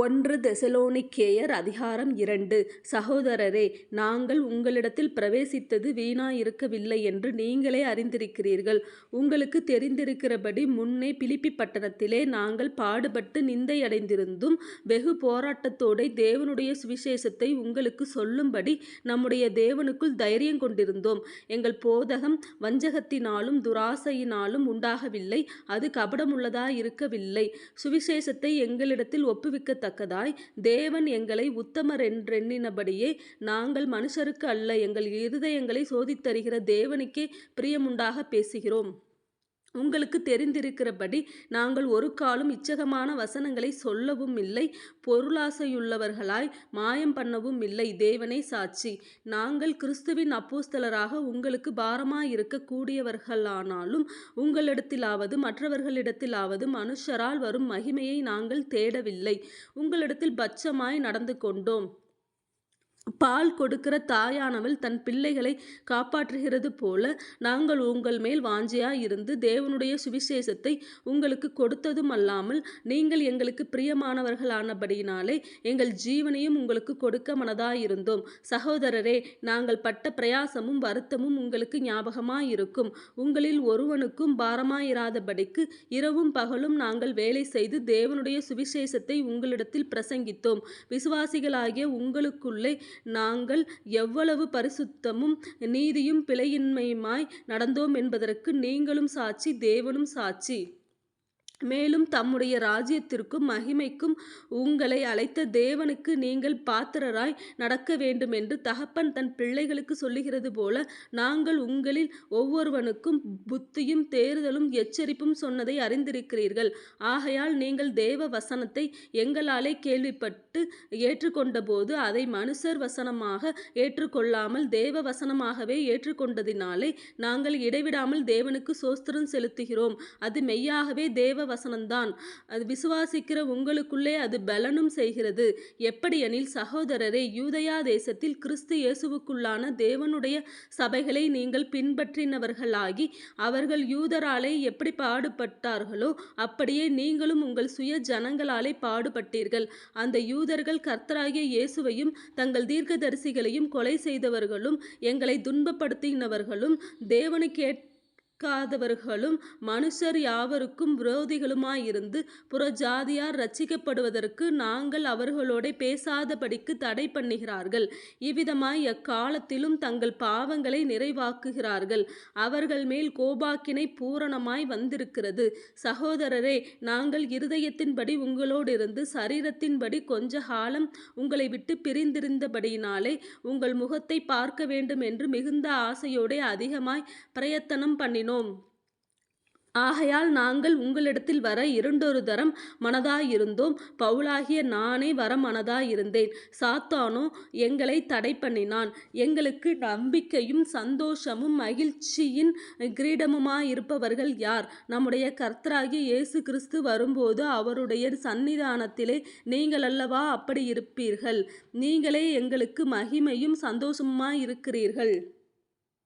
ஒன்று தெசலோனிக்கேயர் அதிகாரம் இரண்டு. சகோதரரே நாங்கள் உங்களிடத்தில் பிரவேசித்தது வீணாயிருக்கவில்லை என்று நீங்களே அறிந்திருக்கிறீர்கள். உங்களுக்கு தெரிந்திருக்கிறபடி முன்னே பிலிப்பி பட்டணத்திலே நாங்கள் பாடுபட்டு நிந்தையடைந்திருந்தும் வெகு போராட்டத்தோடே தேவனுடைய சுவிசேஷத்தை உங்களுக்கு சொல்லும்படி நம்முடைய தேவனுக்குள் தைரியம் கொண்டிருந்தோம். எங்கள் போதகம் வஞ்சகத்தினாலும் துராசையினாலும் உண்டாகவில்லை அது கபடமுள்ளதாயிருக்கவில்லை. சுவிசேஷத்தை எங்களிடத்தில் ஒப்புவிக்க தக்கதாய் தேவன் எங்களை உத்தமரென்றெண்ணினபடியே நாங்கள் மனுஷருக்கு அல்ல எங்கள் இருதயங்களை சோதித்தறிகிற தேவனுக்கே பிரியமுண்டாக பேசுகிறோம். உங்களுக்கு தெரிந்திருக்கிறபடி நாங்கள் ஒரு காலும் இச்சகமான வசனங்களை சொல்லவும் இல்லை பொருளாசையுள்ளவர்களாய் மாயம் பண்ணவும் இல்லை. தேவனே சாட்சி நாங்கள் கிறிஸ்துவின் அப்போஸ்தலராக உங்களுக்கு பாரமாயிருக்க கூடியவர்களானாலும் உங்களிடத்திலாவது மற்றவர்களிடத்திலாவது மனுஷரால் வரும் மகிமையை நாங்கள் தேடவில்லை. உங்களிடத்தில் பட்சமாய் நடந்து கொண்டோம். பால் கொடுக்கிற தாயானவள் தன் பிள்ளைகளை காப்பாற்றுகிறது போல நாங்கள் உங்கள் மேல் வாஞ்சையாய் இருந்து தேவனுடைய சுவிசேஷத்தை உங்களுக்கு கொடுத்ததும் அல்லாமல் நீங்கள் எங்களுக்கு பிரியமானவர்களானபடியினாலே எங்கள் ஜீவனையும் உங்களுக்கு கொடுக்க மனதாயிருந்தோம். சகோதரரே நாங்கள் பட்ட பிரயாசமும் வருத்தமும் உங்களுக்கு ஞாபகமாயிருக்கும். உங்களில் ஒருவனுக்கும் பாரமாயிராதபடிக்கு இரவும் பகலும் நாங்கள் வேலை செய்து தேவனுடைய சுவிசேஷத்தை உங்களிடத்தில் பிரசங்கித்தோம். விசுவாசிகளாகிய உங்களுக்குள்ளே நாங்கள் எவ்வளவு பரிசுத்தமும் நீதியும் பிழையின்மையுமாய் நடந்தோம் என்பதற்கு நீங்களும் சாட்சி தேவனும் சாட்சி. மேலும் தம்முடைய ராஜ்யத்திற்கும் மகிமைக்கும் உங்களை அழைத்த தேவனுக்கு நீங்கள் பாத்திரராய் நடக்க வேண்டுமென்று தகப்பன் தன் பிள்ளைகளுக்கு சொல்லுகிறது போல நாங்கள் உங்களில் ஒவ்வொருவனுக்கும் புத்தியும் தேறுதலும் எச்சரிப்பும் சொன்னதை அறிந்திருக்கிறீர்கள். ஆகையால் நீங்கள் தேவ வசனத்தை எங்களாலே கேள்விப்பட்டு ஏற்றுக்கொண்டபோது அதை மனுஷர் வசனமாக ஏற்றுக்கொள்ளாமல் தேவ வசனமாகவே ஏற்றுக்கொண்டதினாலே நாங்கள் இடைவிடாமல் தேவனுக்கு சோஸ்திரம் செலுத்துகிறோம். அது மெய்யாகவே தேவ வசனம்தான். அது விசுவாசிக்கிற உங்களுக்குள்ளே அது பலனும் செய்கிறது. எப்படியெனில் சகோதரரே யூதயா தேசத்தில் கிறிஸ்து இயேசுவுக்குள்ளான தேவனுடைய சபைகளை நீங்கள் பின்பற்றினவர்களாகி அவர்கள் யூதராலே எப்படி பாடுபட்டார்களோ அப்படியே நீங்களும் உங்கள் சுய ஜனங்களாலே பாடுபட்டீர்கள். அந்த யூதர்கள் கர்த்தராகிய இயேசுவையும் தங்கள் தீர்க்கதரிசிகளையும் கொலை செய்தவர்களும் எங்களை துன்பப்படுத்தினவர்களும் தேவனுக்கே கேட்காதவர்களும் மனுஷர் யாவருக்கும் விரோதிகளுமாயிருந்து புறஜாதியார் ரட்சிக்கப்படுவதற்கு நாங்கள் அவர்களோட பேசாதபடிக்கு தடை பண்ணுகிறார்கள். இவ்விதமாய் எக்காலத்திலும் தங்கள் பாவங்களை நிறைவாக்குகிறார்கள். அவர்கள் மேல் கோபாக்கினை பூரணமாய் வந்திருக்கிறது. சகோதரரே நாங்கள் இருதயத்தின்படி உங்களோடிருந்து சரீரத்தின்படி கொஞ்ச காலம் உங்களை விட்டு பிரிந்திருந்தபடியினாலே உங்கள் முகத்தை பார்க்க வேண்டும் என்று மிகுந்த ஆசையோடு அதிகமாய் பிரயத்தனம் பண்ணினோம். ஆகையால் நாங்கள் உங்களிடத்தில் வர இரண்டொரு தரம் மனதாயிருந்தோம். பவுலாகிய நானே வர மனதாயிருந்தேன். சாத்தானோ எங்களை தடை பண்ணினான். எங்களுக்கு நம்பிக்கையும் சந்தோஷமும் மகிழ்ச்சியின் கிரீடமுமாயிருப்பவர்கள் யார்? நம்முடைய கர்த்தராகிய இயேசு கிறிஸ்து வரும்போது அவருடைய சந்நிதானத்திலே நீங்கள் அல்லவா அப்படி இருப்பீர்கள் நீங்களே எங்களுக்கு மகிமையும் சந்தோஷமுமாயிருக்கிறீர்கள்.